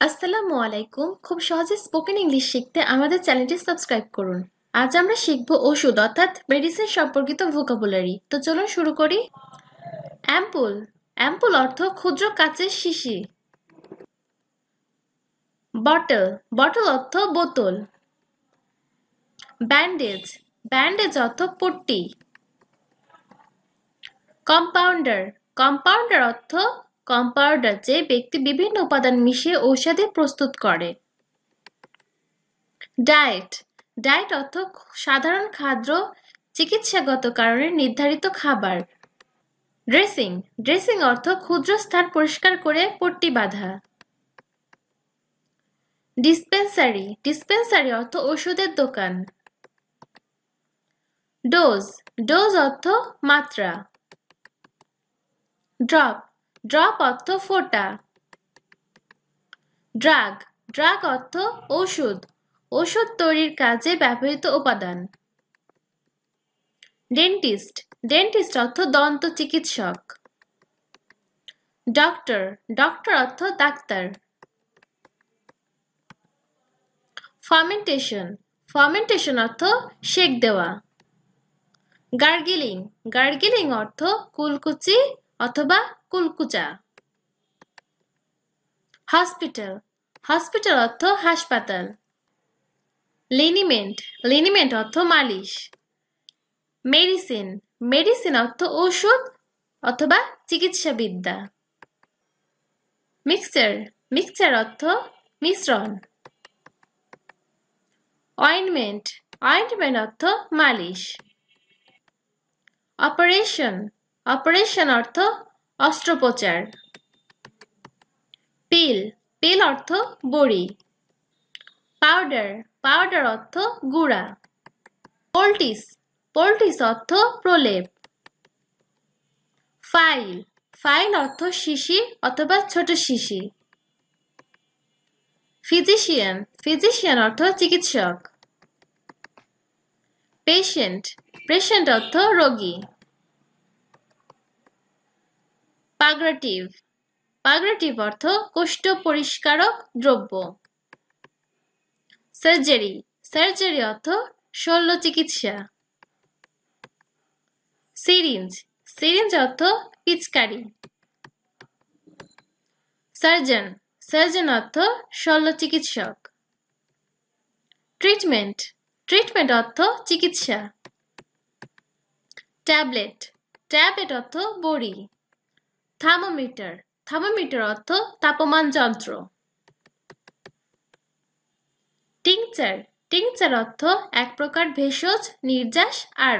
আসসালামু আলাইকুম। খুব সহজে স্পোকেন ইংলিশ শিখতে আমাদের চ্যানেলটি সাবস্ক্রাইব করুন। আজ আমরা শিখব ওষুধ, অর্থাৎ মেডিসিন সম্পর্কিত ভোকাবুলারি তো চলুন শুরু করি। অ্যাম্পুল। অ্যাম্পুল অর্থ ক্ষুদ্র কাচের শিশি। বটল। বটল অর্থ বোতল। ব্যান্ডেজ। ব্যান্ডেজ অর্থ পট্টি। কম্পাউন্ডার। কম্পাউন্ডার অর্থ কম্পাউন্ডার যে ব্যক্তি বিভিন্ন উপাদান মিশিয়ে ঔষধে প্রস্তুত করে। ডায়েট। ডায়েট অর্থ সাধারণ খাদ্য চিকিৎসাগত কারণে নির্ধারিত খাবার। ড্রেসিং। ড্রেসিং অর্থ ক্ষুদ্র স্থান পরিষ্কার করে পট্টি বাঁধা। ডিসপেন্সারি। ডিসপেন্সারি অর্থ ওষুধের দোকান। ডোজ। ডোজ অর্থ মাত্রা। ড্রপ। ড্রপ অর্থ ফোটা। ড্রাগ ড্রাগ অর্থ ওষুধ ওষুধ তৈরির কাজে ব্যবহৃত উপাদান। ডেন্টিস্ট ডেন্টিস্ট অর্থ দন্ত চিকিৎসক। ডক্টর ডক্টর অর্থ ডাক্তার। ফার্মেন্টেশন ফার্মেন্টেশন অর্থ সেক দেওয়া। গার্গিলিং গার্গিলিং অর্থ কুলকুচি অথবা কুলকুচা। হসপিটাল। হসপিটাল অর্থ হাসপাতাল। লিনিমেন্ট। লিনিমেন্ট অর্থ মালিশ। মেডিসিন। মেডিসিন অর্থ ঔষধ অথবা চিকিৎসাবিদ্যা। মিক্সচার। মিক্সচার অর্থ মিশ্রণ। অয়েনমেন্ট। অয়েন্টমেন্ট অর্থ মালিশ। অপারেশন। অপারেশন অর্থ অস্ত্রোপচার। পিল পিল অর্থ বড়ি। পাউডার পাউডার অর্থ গুঁড়া। পোলটিস পোলটিস অর্থ প্রলেপ। ফাইল ফাইল অর্থ শিশি অথবা ছোট শিশি। ফিজিশিয়ান ফিজিশিয়ান অর্থ চিকিৎসক। পেশেন্ট পেশেন্ট অর্থ রোগী। পাগ্রেটিভ পাগ্রেটিভ অর্থ কোষ্ঠ পরিষ্কারক দ্রব্য। সার্জারি। সার্জারি অর্থ শল্য চিকিৎসা। সিরিঞ্জ। সিরিঞ্জ অর্থ পিচকারি। সার্জন। সার্জন অর্থ শল্য চিকিৎসক। ট্রিটমেন্ট। ট্রিটমেন্ট অর্থ চিকিৎসা। ট্যাবলেট। ট্যাবলেট অর্থ বড়ি। থার্মোমিটার থার্মোমিটার অর্থ তাপমান যন্ত্র। টিংচার টিংচার অর্থ এক প্রকার ভেষজ নির্যাস আরও।